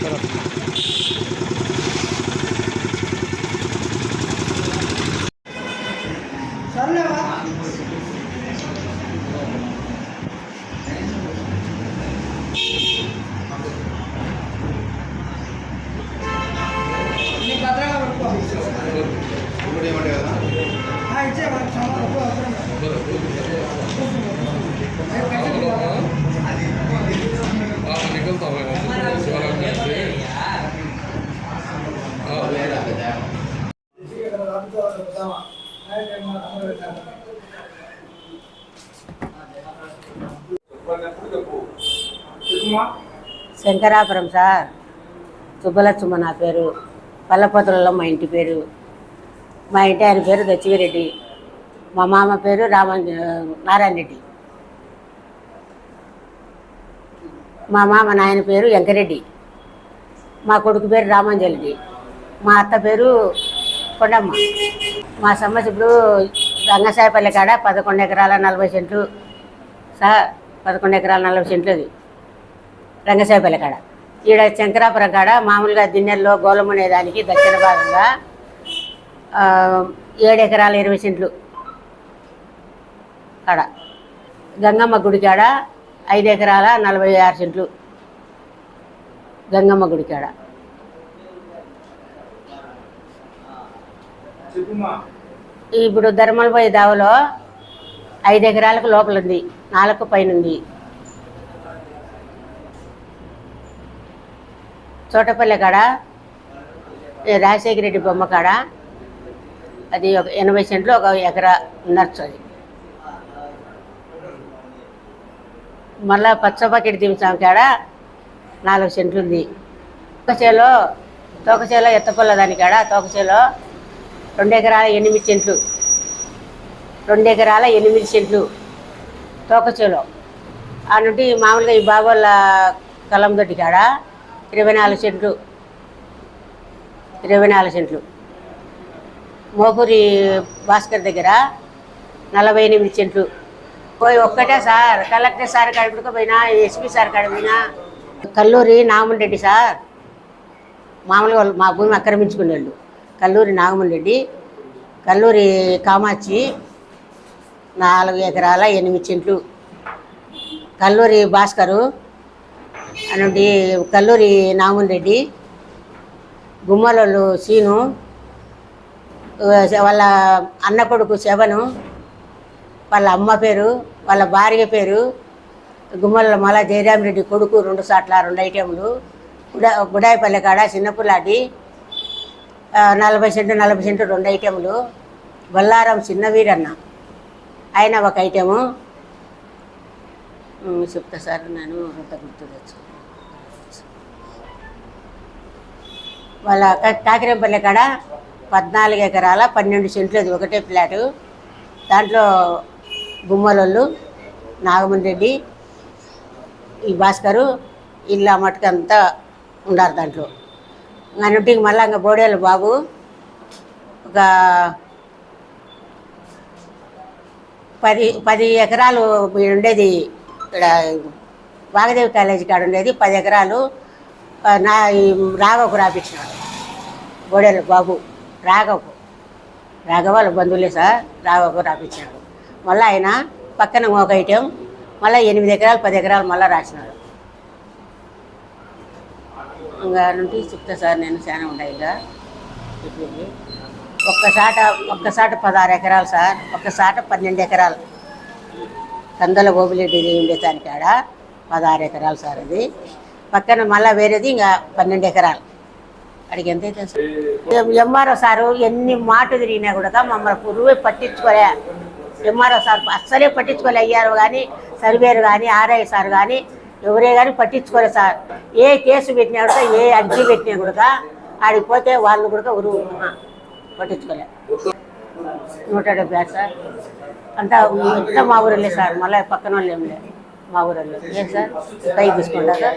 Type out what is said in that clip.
から。శంకరాపురం sir. సుబ్బలక్ష్మ నా పేరు. పల్లపత్రులలో మా ఇంటి పేరు. మా ఇంటి ఆయన పేరు దచ్చివిరెడ్డి. మా మామ పేరు రామ నారాయణ రెడ్డి మా మామ నాయన పేరు వెంకరెడ్డి. మా కొడుకు పేరు రామంజరెడ్డి మా అత్త పేరు కొండమ్మ. మా సమస్య ఇప్పుడు రంగసాయపల్లి కాడ పదకొండు ఎకరాల నలభై సెంట్లు సహా పదకొండు ఎకరాల నలభై సెంట్లు అది. రంగసాయపల్లి కాడ. ఈడ శంకరాపురం కాడ మామూలుగా దిన్నెల్లో గోళం అనేదానికి దక్షిణ భాగంగా ఏడు ఎకరాల ఇరవై సెంట్లు కాడ. గంగమ్మ గుడి కాడ ఐదు ఎకరాల నలభై ఆరు సెంట్లు. గంగమ్మ గుడి కాడ. ఇప్పుడు ధర్మలపోయి దావలో ఐదు ఎకరాలకు లోపల ఉంది నాలుగు పైన ఉంది చోటపల్లె కాడ రాజశేఖర రెడ్డి బొమ్మ కాడ అది ఒక ఎనభై సెంట్లు ఒక ఎకరా నర్చు అది. మళ్ళా పచ్చ బకెట్ దించాం కాడ నాలుగు సెంట్లు ఉంది. తోకచేలో తోకచేలో ఎత్తపల్ల దాని కాడ తోకచేలో రెండు ఎకరాల ఎనిమిది సెంట్లు. రెండు ఎకరాల ఎనిమిది సెంట్లు తోకచేలో. ఆ నుండి మామూలుగా ఈ బాగోళ్ళ కలం దొడ్డి కాడ ఇరవై నాలుగు సెంట్లు. ఇరవై నాలుగు సెంట్లు. మోపూరి భాస్కర్ దగ్గర నలభై ఎనిమిది సెంట్లు. పోయి ఒక్కటే సార్ కలెక్టర్ సార్ కాడికి పోయినా ఎస్పీ సార్ కాడ పోయినా కల్లూరి నామన్ రెడ్డి సార్. మామూలుగా వాళ్ళు మా భూమి ఆక్రమించుకునే వాళ్ళు కల్లూరి నాగమన్ రెడ్డి కల్లూరి కామాక్షి నాలుగు ఎకరాల ఎనిమిది చెంట్లు. కల్లూరి భాస్కరు అనండి కల్లూరి నామన్ రెడ్డి గుమ్మలోళ్ళు సీను వాళ్ళ అన్న కొడుకు శవను వాళ్ళ అమ్మ పేరు వాళ్ళ భార్య పేరు గుమ్మల మల జయరామ్ రెడ్డి కొడుకు రెండు సాట్ల రెండు ఐటెంలు గుడా గుడాయిపల్లె కాడ చిన్నపులాటి నలభై సెంటు నలభై సెంటు రెండు ఐటెంలు. బొల్లారం చిన్న వీరన్న. ఆయన ఒక ఐటెము. చెప్తా సార్ నేను అంత గుర్తు తెచ్చు వాళ్ళ కాకిరేపల్లి కాడ పద్నాలుగు ఎకరాల పన్నెండు సెంట్లు అది ఒకటే ఫ్లాటు దాంట్లో గుమ్మలోళ్ళు నాగమణి రెడ్డి ఈ భాస్కరు ఇల్లు మటుకంతా ఉన్నారు దాంట్లో. నన్నుంటికి మళ్ళీ ఇంకా బోడేళ్ళ బాబు. ఒక పది పది ఎకరాలు ఉండేది ఇక్కడ వాగదేవి కాలేజీ కాడ ఉండేది పది ఎకరాలు నా ఈ రాఘవకు రాపించినాడు గోడెల బాబు రాఘవకు. రాఘవ వాళ్ళ బంధువులే సార్ రాఘవకు రాపించినాడు మళ్ళీ ఆయన పక్కన ఒక ఐటెం మళ్ళీ ఎనిమిది ఎకరాలు పది ఎకరాలు మళ్ళీ రాసినాడు. ఇంకా నుండి చెప్తా సార్ నేను చాలా ఉన్నాయి ఇంకా ఒక్కసాట ఒక్కసాట పదహారు ఎకరాలు సార్ ఒక్కసాట పన్నెండు ఎకరాలు. కందల గోపిరెడ్డి ఉండే దానికాడ పదహారు ఎకరాలు సార్ అది. పక్కన మళ్ళీ వేరేది ఇంకా పన్నెండు ఎకరాలు. అడిగి ఎంత అయితే ఎంఆర్ఓ సారు ఎన్ని మాట తిరిగినా కూడా మమ్మల్ని పురువే పట్టించుకోలే. ఎంఆర్ఓ సార్ అస్సలే పట్టించుకోలే అయ్యారు కానీ సర్వేరు కానీ ఆర్ఐ సార్ కానీ ఎవరే కానీ పట్టించుకోరు సార్. ఏ కేసు పెట్టినా కూడా ఏ అర్జీ పెట్టినా కూడా ఆడికి పోతే వాళ్ళు కూడా ఎవరు పట్టించుకోలే. నూట డెబ్బై ఆరు సార్. అంతా అంతా మా ఊరల్లే సార్. మళ్ళీ పక్కన వాళ్ళు ఏం లేదు మా ఊరల్లో ఏం సార్? పై తీసుకుంటా సార్.